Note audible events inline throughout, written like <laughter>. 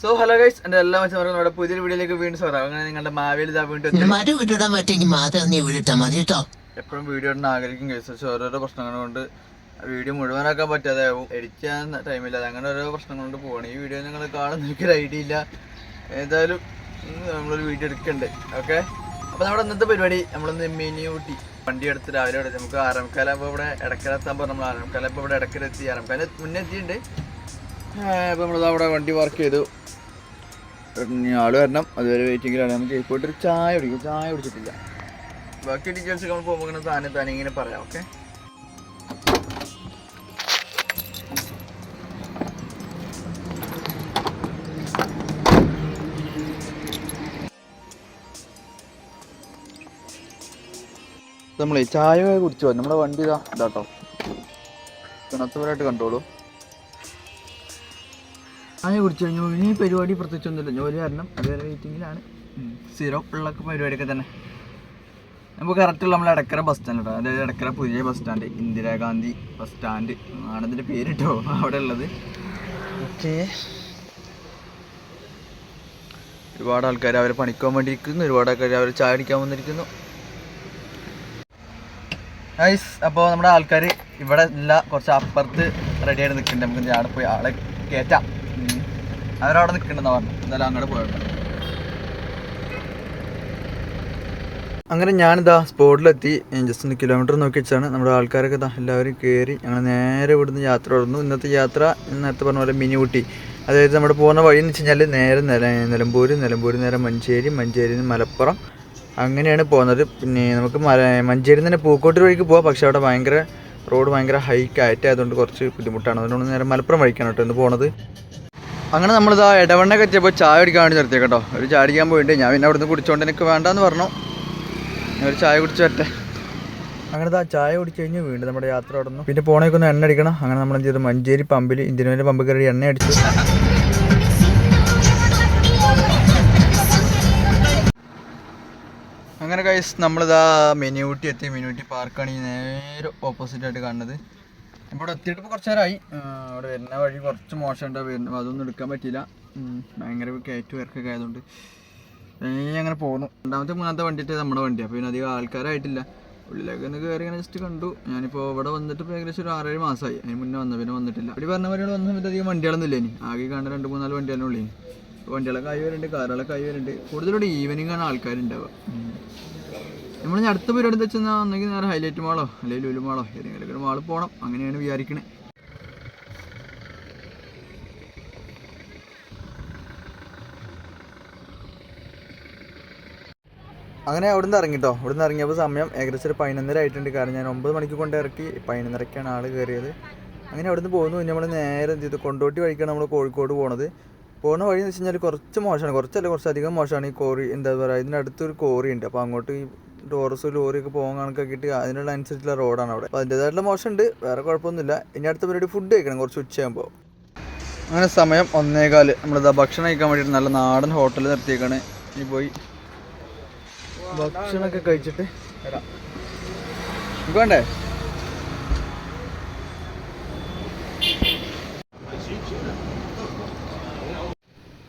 So hello guys എന്റെ എല്ലാ മച്ചന്മാർക്കും നമ്മുടെ പുതിയൊരു വീഡിയോയിലേക്ക് വീണ്ടും സ്വാഗതം. അങ്ങനെ നിങ്ങളുടെ മാവേലി ഇതാ വീണ്ടും. മര വിട്ടിടാൻ പറ്റുമെങ്കിൽ മാത്രം നീ വിളിട്ടാ മതി കേട്ടോ. എപ്പോഴും വീഡിയോ ഇടാൻ ആഗ്രഹിക്കും ഗൈസ് പക്ഷെ ഓരോരോ പ്രശ്നങ്ങൾ കൊണ്ട് വീഡിയോ മുഴുവനാക്കാൻ പറ്റാതെ എഡിറ്റ് ചെയ്യാൻ ടൈമില്ലാതെ അങ്ങനെ ഓരോ പ്രശ്നങ്ങൾ കൊണ്ട് പോകണം ഈ വീഡിയോ നിങ്ങൾ കാണുന്ന എനിക്കൊരു ഐഡിയ ഇല്ല. ഏതായാലും നമ്മളൊരു വീഡിയോ എടുക്കണ്ട്. ഓക്കെ അപ്പോൾ നമ്മുടെ ഇന്നത്തെ പരിപാടി നമ്മളൊന്ന് മിനി ഊട്ടി. വണ്ടി എടുത്ത് രാവിലെ എടുത്ത്. നമുക്ക് ആറംകാലാകുമ്പോൾ ഇവിടെ ഇടക്കലെത്താൻ പറഞ്ഞു നമ്മൾ ആറംകാലാകുമ്പോൾ ഇവിടെ ഇടക്കലെത്തി ആരംകാല മുന്നേ എത്തിയിട്ടുണ്ട്. അപ്പോൾ നമ്മളിത് അവിടെ വണ്ടി വർക്ക് ചെയ്തു. ആൾ വരണം. അതുവരെ വെയിറ്റിങ്ങിലാണ് നമുക്ക് പോയിട്ട് ഒരു ചായ കുടിക്കും. ചായ കുടിച്ചിട്ടില്ല. ബാക്കി ഡീറ്റെയിൽസ് നമ്മൾ പോകുമ്പോൾ ഇങ്ങനെ താനെ താനെ ഇങ്ങനെ പറയാം ഓക്കെ നമ്മളെ ചായ കുടിച്ചു നമ്മുടെ വണ്ടി ഇതാ ഇതാട്ടോ. കിണത്തുപരമായിട്ട് കണ്ടോളൂ ചായ കുറിച്ച് ഇനി പരിപാടി പ്രത്യേകിച്ചൊന്നുമില്ല ജോലി കാരണം അതുവരെ വെയിറ്റിങ്ങിലാണ് സീറോ ഉള്ള പരിപാടിയൊക്കെ തന്നെ. നമുക്ക് കറക്റ്റുള്ള നമ്മൾ ഇടക്കര ബസ് സ്റ്റാൻഡ് കേട്ടോ അതായത് ഇടക്കര പുതിയ bus stand Indira Gandhi bus stand ആണ് ഇതിന്റെ പേര് കേട്ടോ <laughs> അവിടെ ഉള്ളത്. ഓക്കെ. ഒരുപാട് ആൾക്കാർ അവരെ പണിക്കാൻ വേണ്ടിയിരിക്കുന്നു. ഒരുപാട് ആൾക്കാർ അവർ ചായ അടിക്കാൻ വന്നിരിക്കുന്നു. നൈസ് അപ്പോൾ നമ്മുടെ ആൾക്കാർ ഇവിടെ ഇല്ല. കുറച്ച് അപ്പുറത്ത് റെഡിയായിട്ട് നിൽക്കുന്നുണ്ട്. നമുക്ക് ഞാൻ പോയി ആളെ കയറ്റാം. അവരവിടെ നിൽക്കണ്ടെന്ന് പറഞ്ഞു. എന്തായാലും അങ്ങോട്ട് പോയിട്ട്. അങ്ങനെ ഞാനിതാ സ്പോട്ടിലെത്തി. ജസ്റ്റ് ഒന്ന് കിലോമീറ്റർ നോക്കി വെച്ചാണ്. നമ്മുടെ ആൾക്കാരൊക്കെ ഇതാ എല്ലാവരും കയറി ഞങ്ങൾ നേരെ ഇവിടുന്ന് യാത്ര തുടർന്നു. ഇന്നത്തെ യാത്ര നേരത്തെ പറഞ്ഞ പോലെ മിനി ഊട്ടി. അതായത് നമ്മുടെ പോകുന്ന വഴി എന്ന് വെച്ച് കഴിഞ്ഞാൽ നേരെ നില നിലമ്പൂർ നിലമ്പൂർ നേരെ മഞ്ചേരി മഞ്ചേരി നിന്ന് മലപ്പുറം. അങ്ങനെയാണ് പോകുന്നത്. പിന്നെ നമുക്ക് മല മഞ്ചേരി തന്നെ പൂക്കോട്ട് വഴിക്ക് പോകാം പക്ഷേ അവിടെ ഭയങ്കര റോഡ് ഭയങ്കര ഹൈ ആയതുകൊണ്ട് കുറച്ച് ബുദ്ധിമുട്ടാണ്. അതുകൊണ്ട് നേരെ മലപ്പുറം വഴിക്കാണ് കേട്ടോ ഇന്ന് പോണത്. അങ്ങനെ നമ്മളിതാ ഇടവണ്ണ എത്തിയപ്പോൾ ചായ കുടിക്കാൻ വേണ്ടി നിർത്തിയ കേട്ടോ. ഒരു ചായ അടിക്കാൻ പോയിട്ട് ഞാൻ പിന്നെ അവിടുന്ന് കുടിച്ചോണ്ട് എനിക്ക് വേണ്ടെന്ന് പറഞ്ഞു. ഞാൻ ഒരു ചായ കുടിച്ചു വരട്ടെ. അങ്ങനെ ആ ചായ കുടിച്ച് കഴിഞ്ഞ് വീണ്ടും നമ്മുടെ യാത്ര തുടർന്നു പിന്നെ പോണേക്ക് ഒന്ന് എണ്ണ അടിക്കണം. അങ്ങനെ നമ്മൾ എന്ത് ചെയ്തു? മഞ്ചേരി പമ്പിൽ ഇന്ത്യൻ പമ്പ് കയറി എണ്ണ അടിച്ചു. അങ്ങനെ കൈസ് നമ്മളിതാ മിനിയൂട്ടി എത്തി. മിനിയൂട്ടി പാർക്കാണ് ഈ നേരെ ഓപ്പോസിറ്റ് ആയിട്ട് കാണുന്നത്. ഇവിടെ എത്തിയിട്ട് ഇപ്പോൾ കുറച്ച് നേരമായി ഇവിടെ വരുന്ന വഴി കുറച്ച് മോശമുണ്ട്. വരുന്ന അതൊന്നും എടുക്കാൻ പറ്റിയില്ല. ഭയങ്കര കയറ്റു വരക്കൊക്കെ ആയതുകൊണ്ട്. അങ്ങനെ പോകുന്നു രണ്ടാമത്തെ മൂന്നാമത്തെ വണ്ടിയിട്ട് നമ്മുടെ വണ്ടിയാണ് അപ്പോൾ പിന്നെ അധികം ആൾക്കാരായിട്ടില്ല. ഉള്ളിലേക്ക് ഒന്ന് കയറി ഇങ്ങനെ ജസ്റ്റ് കണ്ടു. ഞാനിപ്പോൾ ഇവിടെ വന്നിട്ട് ഇപ്പോൾ ഏകദേശം ഒരു ആറേഴ് മാസമായി അതിന് മുന്നേ വന്ന പിന്നെ വന്നിട്ടില്ല. ഇവിടെ പറഞ്ഞ പോലെ വന്ന സമയത്ത് അധികം വണ്ടികളൊന്നും ഇല്ല ഇനി ആകെ കാണുന്ന രണ്ട് മൂന്നാൽ വണ്ടികളെ ഉള്ളൂ വണ്ടികളൊക്കെ ആയി വരുന്നുണ്ട് കാറുകളൊക്കെ ആയി വരുന്നുണ്ട്. കൂടുതലും ഈവനിങ് ആണ് ആൾക്കാരുണ്ടാവുക. നമ്മൾ അടുത്ത പരിപാടി എന്താ വെച്ചാൽ ഒന്നെങ്കിൽ നേരെ ഹൈലൈറ്റ് മാളോ അല്ലെങ്കിൽ ലുലു മാളോ ഏതെങ്കിലും ഒരു മാളിൽ പോകണം അങ്ങനെയാണ് വിചാരിക്കണേ. അങ്ങനെ അവിടുന്ന് ഇറങ്ങിട്ടോ. ഇവിടുന്ന് ഇറങ്ങിയപ്പോൾ സമയം ഏകദേശം ഒരു പതിനൊന്നര ആയിട്ടുണ്ട്. കാരണം ഞാൻ ഒമ്പത് മണിക്ക് കൊണ്ട് ഇറക്കി പതിനൊന്നരക്കാണ് ആൾ കയറിയത്. അങ്ങനെ അവിടുന്ന് പോകുന്നു. നമ്മൾ നേരെ എന്ത് ചെയ്തു? കൊണ്ടോട്ടി വഴിക്കാണ് നമ്മൾ കോഴിക്കോട് പോണത്. പോകുന്ന വഴി എന്ന് വെച്ച് കഴിഞ്ഞാൽ കുറച്ച് മോശമാണ്. കുറച്ചല്ല കുറച്ചധികം മോശമാണ് ഈ കോറി എന്താ പറയുക ഇതിന്റെ അടുത്തൊരു കോറി ഉണ്ട്. അപ്പോൾ അങ്ങോട്ട് ടോറസ് ലോറിയൊക്കെ പോകാൻ കണക്കൊക്കെ കിട്ടി അതിനുള്ള അനുസരിച്ചുള്ള റോഡാണ് അവിടെ. അപ്പോൾ അതിന്റേതായിട്ടുള്ള മോശമുണ്ട് വേറെ കുഴപ്പമൊന്നുമില്ല. ഇനി അടുത്ത പരിപാടി ഫുഡ് കഴിക്കണം കുറച്ച് ഉച്ചയാകുമ്പോൾ അങ്ങനെ സമയം ഒന്നേകാൽ. നമ്മളിതാ ഭക്ഷണം കഴിക്കാൻ വേണ്ടിയിട്ട് നല്ല നാടൻ ഹോട്ടലിൽ നിർത്തിയേക്കാണ്. ഇനി പോയി ഭക്ഷണമൊക്കെ കഴിച്ചിട്ട് വേണ്ടേ?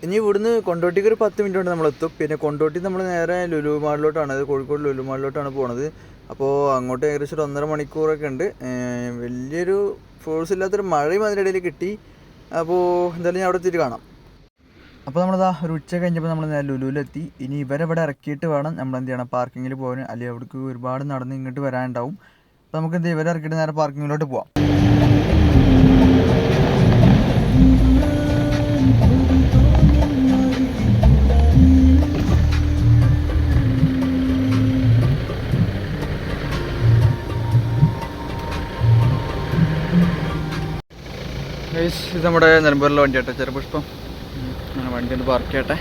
ഇനി ഇവിടുന്ന് കൊണ്ടോട്ടിക്ക് ഒരു പത്ത് മിനിറ്റ് കൊണ്ട് നമ്മളെത്തും. പിന്നെ കൊണ്ടോട്ടി നമ്മൾ നേരെ ലുലു മാളിലോട്ടാണ് അത് കോഴിക്കോട് ലുലു മാളിലോട്ടാണ് പോണത്. അപ്പോൾ അങ്ങോട്ട് ഏകദേശം ഒരു ഒന്നര മണിക്കൂറൊക്കെ ഉണ്ട്. വലിയൊരു ഫോഴ്സ് ഇല്ലാത്തൊരു മഴയും അതിന്റെ ഇടയിൽ കിട്ടി. അപ്പോൾ എന്തായാലും ഞാൻ അവിടെ എത്തിയിട്ട് കാണാം. അപ്പോൾ നമ്മളിതാ ഒരു ഉച്ച കഴിഞ്ഞപ്പോൾ നമ്മൾ നേരെ ലുലുവിലെത്തി. ഇനി ഇവരെ ഇവിടെ ഇറക്കിയിട്ട് വേണം നമ്മൾ എന്ത് ചെയ്യണം പാർക്കിങ്ങിൽ പോകാൻ അല്ലെങ്കിൽ അവിടേക്ക് ഒരുപാട് നടന്ന് ഇങ്ങോട്ട് വരാനുണ്ടാവും. അപ്പോൾ നമുക്ക് എന്ത് ഇവരെ ഇറക്കിയിട്ട് നേരെ പാർക്കിങ്ങിലോട്ട് പോവാം. ഗൈസ് ഇത് നമ്മുടെ നിലമ്പൂരിലെ വണ്ടി കേട്ടോ ചെറുപുഷ്പം അങ്ങനെ വണ്ടി ഒന്ന് പാർക്ക് ചെയ്യട്ടെ.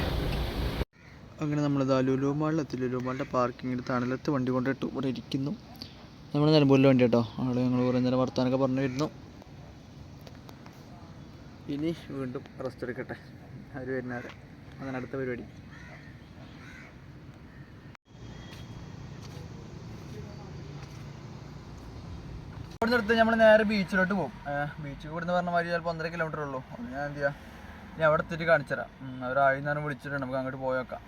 അങ്ങനെ നമ്മൾ ലുലു മാളിലെത്തി ലുലു മാളിന്റെ പാർക്കിങ്ങിൽ തണലത്ത് വണ്ടി കൊണ്ടിട്ട്. ഇവിടെ ഇരിക്കുന്നു. നമ്മുടെ നിലമ്പൂരിലെ വണ്ടി കേട്ടോ അവിടെ ഞങ്ങൾ കുറേ നേരം വർത്താനൊക്കെ പറഞ്ഞു വരുന്നു ഇനി വീണ്ടും റെസ്റ്റ് എടുക്കട്ടെ. അവർ വരുന്നവരെ? അങ്ങനെ അടുത്ത പരിപാടി. ഇവിടുന്ന് എടുത്ത് നമ്മൾ നേരെ ബീച്ചിലോട്ട് പോകും. ബീച്ചിൽ ഇവിടുന്ന് പറഞ്ഞ മാതിരി ചിലപ്പോൾ ഒന്നര കിലോമീറ്റർ ഉള്ളൂ. അത് ഞാൻ എന്ത് ചെയ്യാം? ഇനി അവിടെ എത്തിയിട്ട് കാണിച്ചു തരാം. അവർ നേരം വിളിച്ചിട്ടുണ്ട്. നമുക്ക് അങ്ങോട്ട് പോയേക്കാം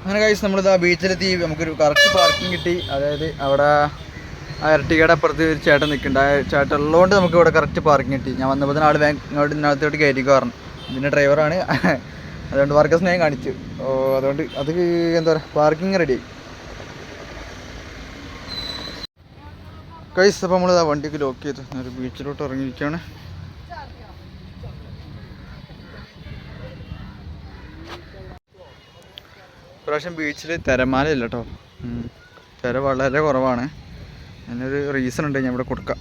അങ്ങനെ കഴിച്ച് നമ്മളിതാ ബീച്ചിലെത്തി. നമുക്കൊരു കറക്റ്റ് പാർക്കിംഗ് കിട്ടി. അതായത് അവിടെ ഇരട്ടികയുടെ അപ്പുറത്ത് ഒരു ചേട്ടൻ നിൽക്കുന്നുണ്ട്. ആ ചേട്ടൻ ഉള്ളതുകൊണ്ട് നമുക്ക് ഇവിടെ കറക്റ്റ് പാർക്കിംഗ് കിട്ടി. ഞാൻ വന്നപ്പോൾ ആൾ ബാങ്ക് ഇങ്ങോട്ട് ഇതിനകത്തോട്ട് കയറ്റി കയറണം ഇതിന്റെ ഡ്രൈവറാണ്. അതുകൊണ്ട് വർക്കേഴ്സിനെ ഞാൻ കാണിച്ചു. ഓ അതുകൊണ്ട് അത് എന്താ പറയുക പാർക്കിംഗ് റെഡി കൈസ് അപ്പോൾ നമ്മൾ ആ വണ്ടിക്ക് ലോക്ക് ചെയ്തു ഒരു ബീച്ചിലോട്ട് ഇറങ്ങിയിരിക്കുകയാണ്. ഇപ്രാവശ്യം ബീച്ചിൽ തിരമാല ഇല്ല കേട്ടോ തിര വളരെ കുറവാണ്. അതിനൊരു റീസൺ ഉണ്ട് ഞാൻ ഇവിടെ കൊടുക്കാം.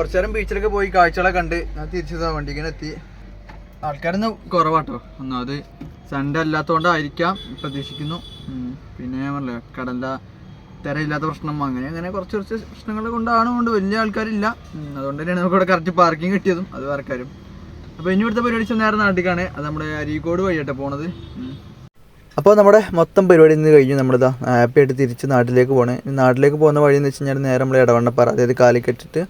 കുറച്ചു നേരം ബീച്ചിലൊക്കെ പോയി കാഴ്ചകളൊക്കെ കണ്ട് ഞാൻ തിരിച്ചതാ ഇങ്ങനെ എത്തി. ആൾക്കാരൊന്ന് കുറവാട്ടോ. ഒന്നാമത് സൺഡേ അല്ലാത്തതുകൊണ്ടായിരിക്കാം പ്രതീക്ഷിക്കുന്നു. പിന്നെ ഞാൻ പറഞ്ഞില്ലേ കടല തിരയില്ലാത്ത പ്രശ്നം അങ്ങനെ അങ്ങനെ കുറച്ച് കുറച്ച് പ്രശ്നങ്ങൾ കൊണ്ടാണ് കൊണ്ട് വലിയ ആൾക്കാരില്ല. അതുകൊണ്ട് തന്നെയാണ് നമുക്ക് ഇവിടെ കറക്റ്റ് പാർക്കിംഗ് കിട്ടിയതും അത് ആൾക്കാരും അപ്പോൾ ഇനി ഇവിടുത്തെ പരിപാടി നേരെ നാട്ടിലേക്കാണ് അത് നമ്മുടെ അരീക്കോട് വഴിയാട്ടെ പോണത്. അപ്പോൾ നമ്മുടെ മൊത്തം പരിപാടി ഇന്ന് കഴിഞ്ഞു. നമ്മളിതാ ഹാപ്പി ആയിട്ട് തിരിച്ച് നാട്ടിലേക്ക് പോകണേ നാട്ടിലേക്ക് പോകുന്ന വഴി എന്ന് വെച്ച് കഴിഞ്ഞാൽ നേരെ നമ്മൾ ഇടവണ്ണപ്പാറ അതായത് കാലിക്കറ്റിട്ട്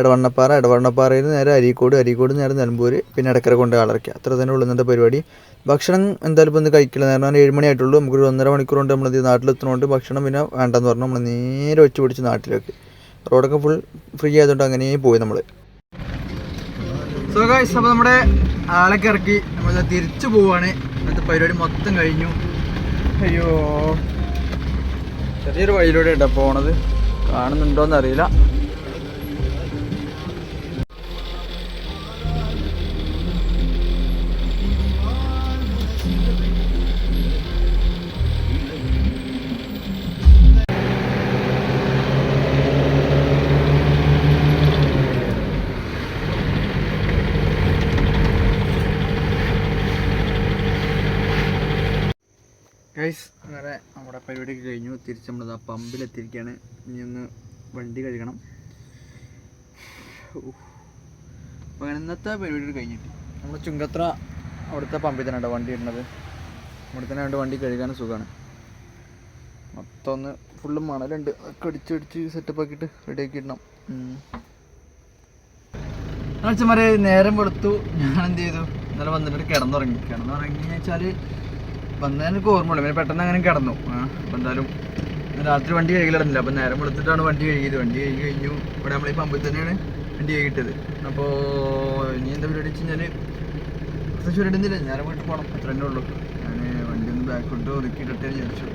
ഇടവണ്ണപ്പാറ ഇടവണ്ണപ്പാറയിൽ നിന്ന് നേരെ അരീക്കോട് അരീക്കോട് നേരെ നിലമ്പൂർ പിന്നെ ഇടക്കര കൊണ്ട് കളറയ്ക്കുക അത്ര തന്നെ ഉള്ളൂ ഇന്നത്തെ പരിപാടി. ഭക്ഷണം എന്തായാലും ഇപ്പോൾ ഒന്ന് കഴിക്കില്ല. നേരം ഏഴ് മണി ആയിട്ടുള്ളൂ. നമുക്കൊരു ഒന്നര മണിക്കൂർ കൊണ്ട് നമ്മൾ നാട്ടിലെത്തുന്നതുകൊണ്ട് ഭക്ഷണം പിന്നെ വേണ്ടെന്ന് പറഞ്ഞു നമ്മൾ നേരെ വെച്ച് പിടിച്ച് നാട്ടിലേക്ക്. റോഡൊക്കെ ഫുൾ ഫ്രീ ആയതുകൊണ്ട് അങ്ങനെ പോയി നമ്മൾ സോ ഗൈസ് അപ്പോൾ നമ്മുടെ ആളൊക്കെ ഇറക്കി. നമ്മൾ തിരിച്ചു പോവാണ്. ഇന്നത്തെ പരിപാടി മൊത്തം കഴിഞ്ഞു. അയ്യോ. ചെറിയൊരു വഴിയിലൂടെ ഇട്ടാ പോണത്. കാണുന്നുണ്ടോന്ന് ഗൈസ് അങ്ങനെ നമ്മുടെ പരിപാടിയൊക്കെ കഴിഞ്ഞു. തിരിച്ച് നമ്മൾ ആ പമ്പിലെത്തിയിരിക്കുകയാണ് ഇനി ഒന്ന് വണ്ടി കഴുകണം. അപ്പോൾ ഇന്നത്തെ പരിപാടി കഴിഞ്ഞിട്ട്. നമ്മൾ ചുങ്കത്ര അവിടുത്തെ പമ്പിൽ തന്നെ ഉണ്ടോ വണ്ടി ഇടുന്നത്? അവിടെ തന്നെ ഉണ്ട് വണ്ടി കഴുകാനും സുഖമാണ് മൊത്തം ഒന്ന് ഫുള്ള് മണലുണ്ട്. ഒക്കെ അടിച്ചടിച്ച് സെറ്റപ്പ് ആക്കിയിട്ട് റെഡി ആക്കി ഇടണം. അച്ഛന്മാരെ നേരം കൊടുത്തു ഞാൻ എന്ത് ചെയ്തു? ഇന്നലെ വന്നിട്ട് കിടന്നുറങ്ങി. കിടന്നുറങ്ങി വെച്ചാൽ വന്നതിന് എനിക്ക് ഓർമ്മയുള്ളൂ പിന്നെ പെട്ടെന്ന് അങ്ങനെ കിടന്നു. അപ്പം എന്തായാലും രാത്രി വണ്ടി കഴുകിലിടുന്നില്ല അപ്പം നേരം വെളുത്തിട്ടാണ് വണ്ടി കഴുകിയത്. വണ്ടി കഴുകി കഴിഞ്ഞു. ഇവിടെ നമ്മൾ ഈ പമ്പിൽ തന്നെയാണ് വണ്ടി കഴുകിയിട്ടത്. അപ്പോൾ ഇനി എന്താ പരിപാടി വെച്ച് കഴിഞ്ഞാൽ പ്രത്യേകിച്ച് ഇടുന്നില്ല നേരം വീട്ടിൽ പോകണം അത്ര തന്നെ ഉള്ളൂ. ഞാൻ വണ്ടി ഒന്ന് ബാക്കോട്ട് ഒതുക്കിയിട്ടെ വിചാരിച്ചു.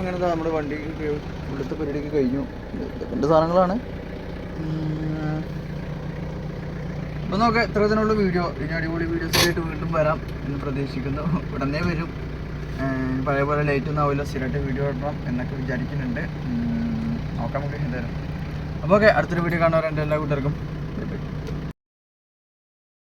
അങ്ങനെ നമ്മുടെ വണ്ടി ഉള്ളത്തെ പരിപാടിയൊക്കെ കഴിഞ്ഞു. ഇതൊക്കെ സാധനങ്ങളാണ്. അപ്പോൾ നോക്കാം ഇത്ര ഇതിനുള്ള വീഡിയോ. ഇനി അടിപൊളി വീഡിയോസ് ആയിട്ട് വീണ്ടും വരാം എന്ന് പ്രതീക്ഷിക്കുന്നു. ഉടനെ വരും. പഴയ പോലെ ലൈറ്റ് ഒന്നും ആവില്ല. സ്ഥിരമായിട്ട് വീഡിയോ ഇടണം എന്നൊക്കെ വിചാരിക്കുന്നുണ്ട്. നോക്കാം നമുക്ക് എന്തായാലും അപ്പോൾ ഓക്കെ അടുത്തൊരു വീഡിയോ കാണാറുണ്ട് എല്ലാ കൂട്ടർക്കും